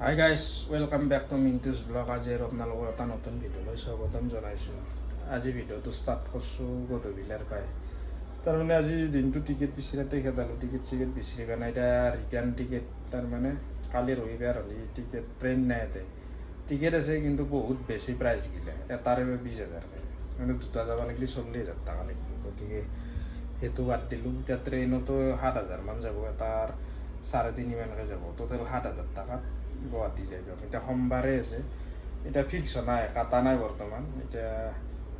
Hi guys welcome back to Mintu's blog আজি আৰু আপোনালোকৰ এটা নতুন ভিডিঅ'লৈ স্বাগতম জনাইছোঁ। আজি ভিডিঅ'টো ষ্টাৰ্ট কৰিছোঁ গধূলিৰ পাই তাৰমানে আজি দিনটো টিকেট বিচাৰোঁতে খেদালোঁ টিকেট চিকেট বিচাৰি পোৱা নাই এতিয়া ৰিটাৰ্ণ টিকেট তাৰমানে কালি ৰবিবাৰ হ'লে টিকেট ট্ৰেইন নাই ইয়াতে টিকেট আছে কিন্তু বহুত বেছি প্ৰাইচ গিলে এটাৰে বিছ হাজাৰকৈ মানে দুটা যাব লাগিলে চল্লিছ হাজাৰ টকা লাগিব গতিকে সেইটো বাদ দিলোঁ। এতিয়া ট্ৰেইনতো সাত হাজাৰমান যাব, এটাৰ চাৰে তিনিমানকৈ যাব। টোটেল সাত হাজাৰ টকাত গুৱাহাটী যাই পাম এতিয়া সোমবাৰে আছে। এতিয়া ফিক্স নাই, কাটা নাই বৰ্তমান। এতিয়া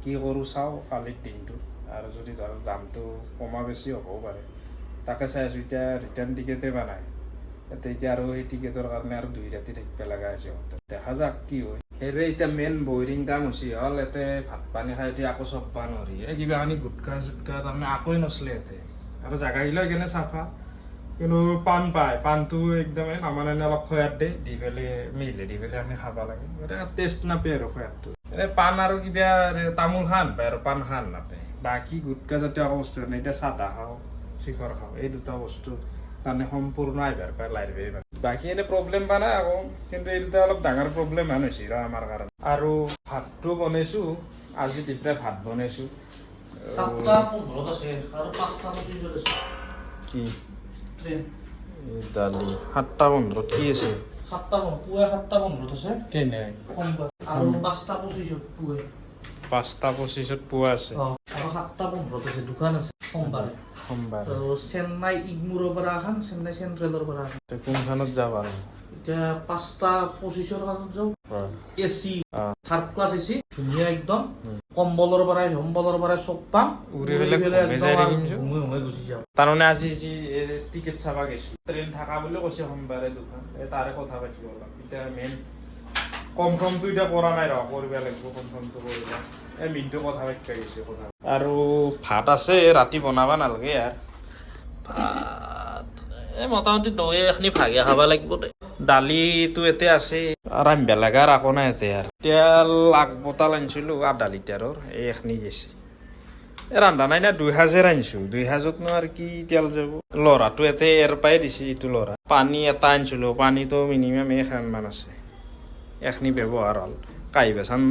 কি কৰোঁ চাওঁ কালিৰ দিনটোত আৰু যদি ধৰক দামটো কমা বেছি হ'বও পাৰে। তাকে চাই আছোঁ, এতিয়া ৰিটাৰ্ণ টিকেটে বা নাই। এতিয়া এতিয়া আৰু সেই টিকেটৰ কাৰণে আৰু দুই ৰাতি থাকিব লগা হৈছে দেখা যাক কি হয়। হেৰে এতিয়া মেইন বইৰিং কাম হৈছে, হ'ল ইয়াতে ভাত পানী খাই এতিয়া আকৌ চব্বা নোৱাৰি। এই কিবাখিনি গুটকা চুটকা তাৰমানে আকোৱে নচলে ইয়াতে। আৰু জাগাগিলা কেনে চাফা। কিন্তু পাণ পায় পাণটো একদম আমাৰ এনে অলপ খয়াত দিয়ে দি পেলাই মিলে দি পেলাই আমি খাব লাগে। টেষ্ট নাপায় আৰু খয়াতটো এনে পাণ আৰু কিবা তামোল খান পায় আৰু পাণ খান নাপায়। বাকী গুটকা জাতীয় বস্তু নাই এতিয়া চাদা খাওঁ শিখৰ খাওঁ এই দুটা বস্তু তাৰমানে সম্পূৰ্ণ আহিবাৰ পায় লাইভেই বাকী এনে প্ৰব্লেম পোৱা নাই আকৌ কিন্তু এই দুটা অলপ ডাঙৰ প্ৰব্লেম হেন হৈছে ৰ আমাৰ কাৰণে। আৰু ভাতটো বনাইছোঁ আজি দিপৰাই ভাত বনাইছোঁ। কি? ট্ৰেইন দালি সাতটা পোন্ধৰত কি আছে? সাতটা পোন্ধৰ পুৱা সাতটা পোন্ধৰত আছে। কেনে আৰু পাঁচটা পঁচিছত পুৱাই পাঁচটা পঁচিছত পোৱা আছে। আৰু সাতটা পোন্ধৰত আছে দোকান আছে সোমবাৰে। সোমবাৰ। আৰু চেন্নাই ইগমুৰৰ পৰা এখন চেন্নাই চেন্ট্ৰেলৰ পৰা এখন তে কোনখনত যাবা? এতিয়া পাঁচটা পঁচিছৰ কাৰণত যাওঁ। A C third class A C. ধুনীয়া একদম। কম্বলৰ পৰাই চম্বলৰ পৰাই চব পাম। উৰি পেলাই গুচি যাওঁ। তাৰমানে আজি যি টিকেট চাবা গৈছো ট্ৰেইন থাকা বুলি কৈছে সোমবাৰে দোকান এই তাৰে কথা পাতিব অলপ। এতিয়া মেইন কনফাৰ্মটো এতিয়া কৰা নাই ৰ কৰিব লাগিব কনফাৰ্মটো কৰিব। এই মিনটো কথা পাতিব গৈছে কথা আৰু ভাত আছে ৰাতি বনাব নালাগে ইয়াৰ। ভাত এই মোটামুটি দৈ এখিনি ভাগে খাব লাগিব দে। দালিটো এতিয়া আছে। ৰান্ধিব লগা আৰু একো নাই এতিয়া আৰু তেল আগ বটাল আনিছিলোঁ আধা লিটাৰৰ এই এখিনি গেছে। ৰান্ধা নাই না, দুই সাজে ৰান্ধিছোঁ। দুই সাজতনো আৰু কি তেল যাব? ল'ৰাটো ইয়াতে এৰ পাই দিছে এইটো ল'ৰা। পানী এটা আনিছিলোঁ, পানীটো মিনিমাম এখানমান আছে। এখনি ব্যৱহাৰ হ'ল। কাঁহী বেচান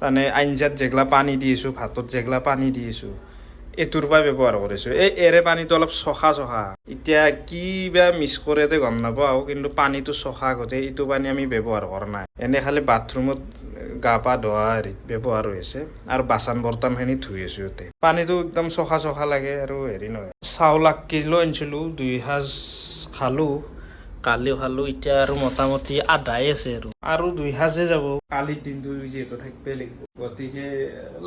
মানে আঞ্জাত যেগলা পানী দি আছোঁ ভাতত যেগলা পানী দি আছোঁ এইটোৰ পৰা ব্যৱহাৰ কৰিছোঁ। এই এৰে পানীটো অলপ চখা চখা। এতিয়া কি বা মিক্স কৰে তে গম নাপাওঁ কিন্তু পানীটো চখা গোটেই এইটো পানী আমি ব্যৱহাৰ কৰা নাই। এনে খালি বাথৰুমত গা পা ধোৱা হেৰিত ব্যৱহাৰ হৈ আছে আৰু বাচন বৰ্তনখিনি ধুই আছোঁ ইয়াতে। পানীটো একদম চখা চখা লাগে আৰু হেৰি নহয়। চাউল এক কিলো আনিছিলোঁ, দুই সাজ খালোঁ। কালিও খালো এতিয়া আৰু মোটামুটি আধাই আছে আৰু। আৰু দুই সাজে যাব। কালিৰ দিনটো যিহেতু থাকিবই লাগিব। গতিকে,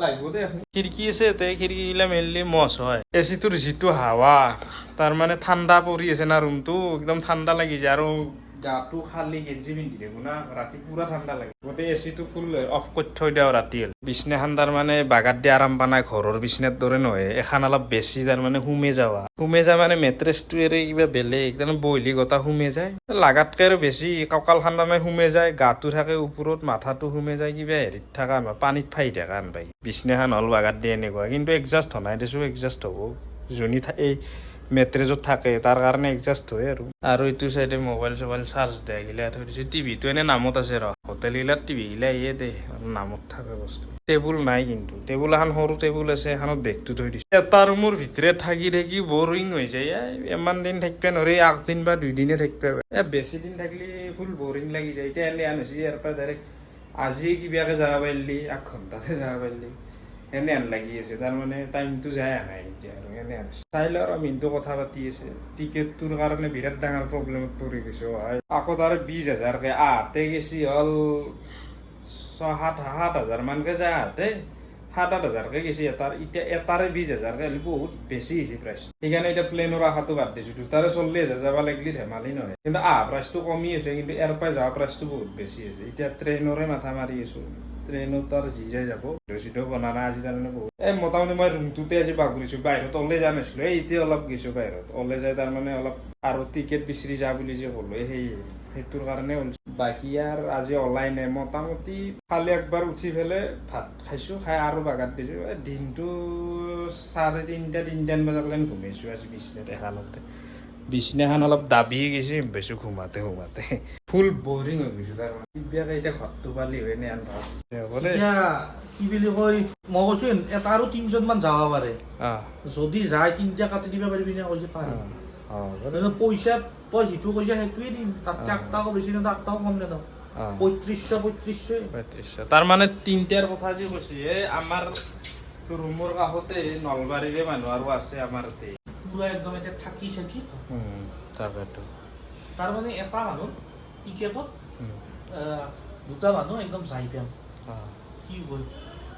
লাগিব দে খিৰিকী আছে ইয়াতে খিৰিকীগিলা মেইনলি মচ হয়। এচিটোৰ চিটোৰ যিটো হাৱা, তাৰমানে ঠাণ্ডা পৰি আছে না ৰুমটো একদম ঠাণ্ডা লাগি যায়। আৰু গাটো খালি গেঞ্জি পিন্ধি থাকো না ৰাতি পুৰা ঠাণ্ডা লাগে। গোটেই এ চিটো ফুল অফ কৰি থৈ দিওঁ ৰাতি বিছনাখন তাৰমানে বাগাত দি আৰাম পা নাই ঘৰৰ বিছনাৰ দৰে নহয়। এখন অলপ বেছি তাৰমানে সুমে যাৱা সুমে যায় মানে মেট্ৰেছটো এৰে কিবা বেলেগ তাৰমানে বইলি গোটা সুমে যায়। লাগাতকে আৰু বেছি কঁকালখন তাৰমানে সুমে যায় গাটো থাকে ওপৰত মাথাটো সুমে যায় কিবা হেৰিত থকা নহয় পানীত ফাই থকা আন পাই বিছনাখন হ'ল বাগাত দিয়ে এনেকুৱা। কিন্তু এডজাষ্ট হোৱা নাই দেছোঁ এডজাষ্ট হ'ব। যোনী এই মেট্ৰেজত থাকে, তাৰ কাৰণে এডজাষ্ট হয় আৰু। আৰু এইটো চাইডে মোবাইল চোবাইল চাৰ্জ দিয়া গিলা থৈ দিছোঁ টিভিটো এনে নামত আছে ৰ। হোটেলগিলাত টিভি গিলা ইয়ে দে নামত থাকে বস্তু। টেবুল নাই কিন্তু টেবুল এখন সৰু টেবুল আছে, এখনত বেগটো থৈ দিছোঁ। এটা ৰুমৰ ভিতৰত থাকি থাকি বৰিং হৈ যায় ইমান দিন থাকিব নোৱাৰি আগদিন বা দুইদিনে থাকিব বেছি দিন থাকিলে ফুল বৰিং লাগি যায়। এতিয়া এনে হৈছে, ইয়াৰ পৰা ডাইৰেক্ট আজি কিবাকে যাব পাৰিলি, এক ঘণ্টাতে যাব পাৰিলি। এনে লাগি আছে তাৰমানে টাইমটো যায় নাই এতিয়া আৰু এনে চাই লওঁ আৰু মিনটো কথা পাতি আছে, টিকেটটোৰ কাৰণে বিৰাট ডাঙৰ প্ৰব্লেমত পৰি গৈছোঁ আকৌ তাৰে বিছ হাজাৰকে, আহতে গেছি হ'ল ছয় সাত সাত হাজাৰ মানকে যায় আহতে। সাত, আঠ হাজাৰকে গেছি, এটাৰ, এতিয়া এটাৰে বিছ হাজাৰকে হ'লে বহুত বেছি হৈছে প্ৰাইচ সেইকাৰণে এতিয়া প্লেনৰ আশাটো বাদ দিছোঁ, দুটাৰে চল্লিছ হাজাৰ যাব লাগিলে ধেমালি নহয়। কিন্তু আহা প্ৰাইচটো কমি আছে, কিন্তু ইয়াৰ পৰাই যোৱা প্ৰাইচটো বহুত বেছি হৈছে। এতিয়া ট্ৰেইনৰে মাথা মাৰি আছোঁ। ট্ৰেইনত আৰু যি যাই যাব। ৰচিদো বনা নাই আজি তাৰমানে বহুত। এই মোটামুটি মই ৰুমটোতে আজি বাগৰিছোঁ, বাহিৰত ওলাই যোৱা নাছিলোঁ। এই এতিয়া অলপ গৈছোঁ বাহিৰত। ওলাই যাই তাৰমানে অলপ আৰু টিকেট বিচাৰি যা বুলি যে ক'লো সেই, সেইটোৰ কাৰণে বাকী আৰু আজি ওলাই নাই। মোটামুটি কালি একবাৰ উঠি পেলাই ভাত খাইছোঁ, খাই আৰু বাগাত দিছোঁ। দিনটো চাৰে তিনিটা, তিনিটামান বজালৈকে ঘুমাইছোঁ আজি বিচনাত এখানতে বিছনাখন অলপ দাবি গৈছে বেছি ঘুমাতে ঘুমাতে ফুল বৰিং হৈ গৈছো তাৰমানে কিবাকে এতিয়া ঘৰটো পালি হয় নে দে এতিয়া কি বুলি কয় মই কৈছো এটা আৰু তিনজন মান যাব পাৰে। যদি যায় তিনিটা কাটি দিব পাৰিবি নে কৈছে পাৰি। অঁ হ'ব দে কিন্তু পইচা তই যিটো কৈছে সেইটোৱে দিম। তাতকে। আঠটাও বেছি নিদিওঁ আঠটাও কম নিদিওঁ অঁ পঁয়ত্ৰিছশ পঁয়ত্ৰিছশ পঁয়ত্ৰিছশ তাৰমানে তিনিটাৰ কথা যে কৈছে আমাৰ ৰুমৰ কাষতে নলবাৰীৰে মানুহ আৰু আছে আমাৰ ইয়াতে একদম এতিয়া থাকি চাকি। উম, তাকেতো। তাৰমানে এটা মানুহ টিকেটত দুটা মানুহ একদম যাই পাম। কি কয়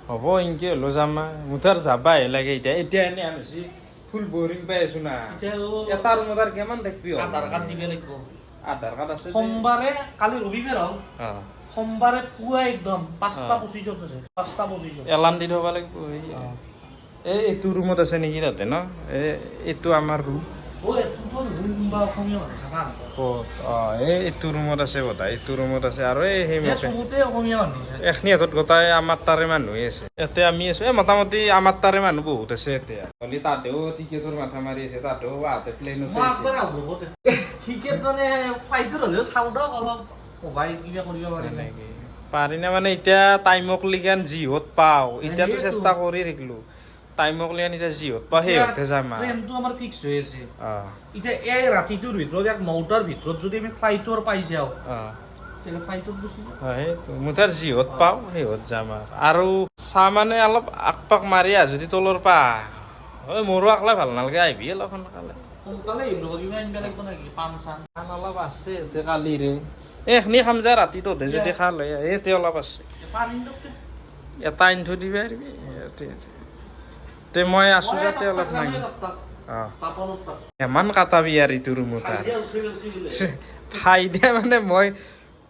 হ'ব ইনকে হ'লেও যাম। মোৰ তাৰ যাবাহে লাগে এতিয়া। এতিয়া এনে হৈছি ফুল বৰিং পাই আছো না। এটা ৰুমত আৰু কিমান থাকিবি? আধাৰ কাৰ্ড দিব লাগিব। আধাৰ কাৰ্ড আছে সোমবাৰে কালি ৰবিবাৰ হ'ল সোমবাৰে পুৱা একদম পাঁচটা পঁচিছত আছে। পাঁচটা পঁচিছত। এলাৰ্ম দি থ'ব লাগিব এই এই এইটো ৰুমত আছে নেকি তাতে, ন? এই এইটো আমাৰ ৰুম এইটো ৰুমত আছে বতা এইটো ৰুমত আছে। আৰু এই, সেই হাতত গোটাই আমাৰ তাৰে মানুহে আছে। ইয়াতে আমি আছো। এই মোটামুটি আমাৰ তাৰে মানুহ বহুত আছে হ'লে তাতেও টিকেটৰ মাথা মাৰি আছে, তাতেও আহোঁতে আগ্ৰহতে টিকেট মানে পাৰি না মানে এতিয়া টাইমক লিগান যিহত পাওঁ, এতিয়াতো চেষ্টা কৰি থাকিলো। টাইমক লিগান এতিয়া যিহত পাওঁ সেইহতে যাম আৰু ট্ৰেইনটো আমাৰ ফিক্স হৈ আছে। এতিয়া এই ৰাতিটোৰ ভিতৰত এক নটাৰ ভিতৰত যদি আমি ফ্লাইটৰ পাই যাওঁ তাৰ যিহত পাওঁ সেইহত যাম আৰু। আৰু চাহ মানে অলপ আকপাক মাৰি আহ যদি তলৰ পা হয় মোৰো আকলাই ভালো নালাগে আহিবি অলপ সোনকালে। এইখিনি খাম যা ৰাতি তহঁতে যদি খা লৈ ইয়াতে অলপ আছে। এটা আনি থৈ দিবি ইয়াতে তে মই আছো যাতে অলপ তাক। ইমান কাটাবি আৰু ইটো ৰুমত। ফাইদা মানে মই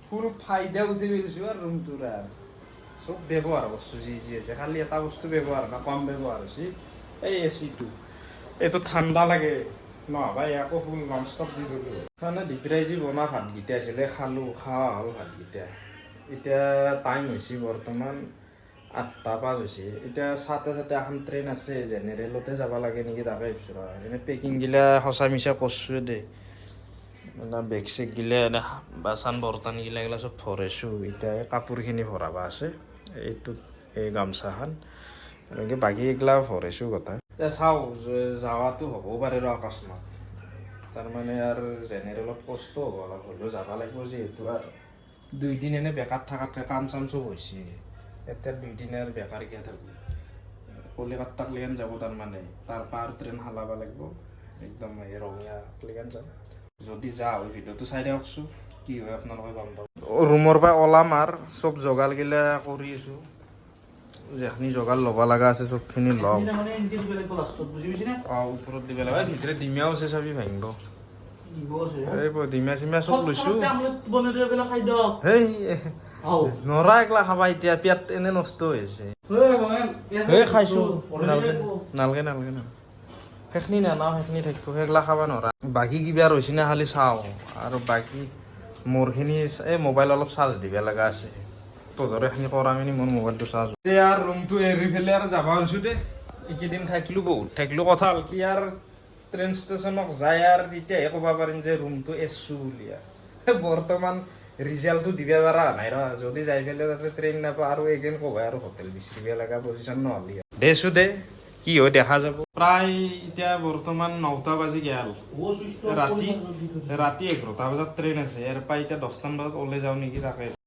ফুল ফাইদা উঠি পেলাইছো আৰু ৰুমটোৰ আৰু। চব ব্যৱহাৰ বস্তু যি যি আছে, খালি এটা বস্তু ব্যৱহাৰ না, কম ব্যৱহাৰ হৈছে এই এ চিটো এইটো ঠাণ্ডা লাগে। নহবা ইয়াকো ফুল নন ষ্টপ দি থলো। মানে দীপৰাই যি বনোৱা ভাতকেইটা আছিলে, খালোঁ খোৱা হ'ল ভাতকেইটা। এতিয়া টাইম হৈছে বৰ্তমান আঠটা পাঁচ হৈছে এতিয়া চাতে চাতে এখন ট্ৰেইন আছে জেনেৰেলতে যাব লাগে নেকি তাকে ভাবিছোঁ ৰ এনে পেকিংগিলা সঁচা মিছা কৰছোৱে দেই। মানে বেগ চেগ গিলা এনে বাচন বৰ্তন গিলা এইগিলা চব ভৰাইছোঁ। এতিয়া এই কাপোৰখিনি ভৰাবা আছে এইটোত এই গামোচাখন এনেকৈ বাকী এইগিলা ভৰাইছোঁ গোটেই এতিয়া চাওঁ যে- যোৱাটো হ'বও পাৰে ৰ অকস্মাত। তাৰমানে আৰু জেনেৰেলত কষ্ট হ'ব অলপ হ'লেও যাব লাগিব যিহেতু আৰু। দুইদিন এনে বেকাৰ থকাতকৈ কাম চাম চব হৈছে এতিয়া দুইদিন আৰু বেকাৰ কিয় থাকোঁ কলিকতাক লেগেন যাব তাৰমানে তাৰ পৰা আৰু ট্ৰেইন হালাব লাগিব একদম এই ৰঙিয়া লেগেন যাম। যদি যাওঁ ভিডিঅ'টো চাই দিয়কচোন কি হয় আপোনালোকে গম পাব। ৰুমৰ পৰা ওলাম আৰু চব যোগাৰগিলা কৰি আছোঁ। যিখিনি যোগাৰ ল'ব লগা আছে চবখিনি ল'ম। মানে? অঁ ওপৰত দিব লাগে। ভিতৰত ডিমিয়াও আছে চাবি ভাঙিব। ডিমিয়া চিমিয়া চব লৈছোঁ। সেই। নৰা একলা খাবা এতিয়া পেট এনে নষ্ট হৈছে এই খাইছোঁ নালগে নালগে নালগে নালগে সেইখিনি নানাও সেইখিনি থাকিব সেইগিলা খাব নোৱাৰা বাকী কিবা ৰৈছে না খালি চাওঁ আৰু বাকী মোৰখিনি এই মোবাইল অলপ চাৰ্জ দিব লগা আছে তহঁতৰ এইখিনি কৰা মেলি মোৰ মোবাইলটো চাৰ্জ এতিয়া আৰু ৰুমটো এৰি পেলাই আৰু যাব ওলছোঁ দে এইকেইদিন থাকিলোঁ বহুত থাকিলোঁ কথা হ'ল কি আৰু ট্ৰেইন ষ্টেচনক যায় আৰু তেতিয়াহে ক'ব পাৰিম যে ৰুমটো এৰিছোঁ বুলি আৰু বৰ্তমান ৰিজাল্টটো দিব পৰা নাই ৰ যদি যাই পেলাই তাতে ট্ৰেইন নাপাওঁ আৰু এইকেইদিন ক'বাই আৰু হোটেল বিচাৰিব লগা পজিশ্যন নহ'লে। দেচো দে কি হয় দেখা যাব। প্ৰায় এতিয়া বৰ্তমান নটা বাজি গেল। ৰাতি। ৰাতি এঘাৰটা বজাত ট্ৰেইন আছে। ইয়াৰ পৰা এতিয়া দহটামান বজাত ওলাই যাওঁ নেকি তাকে।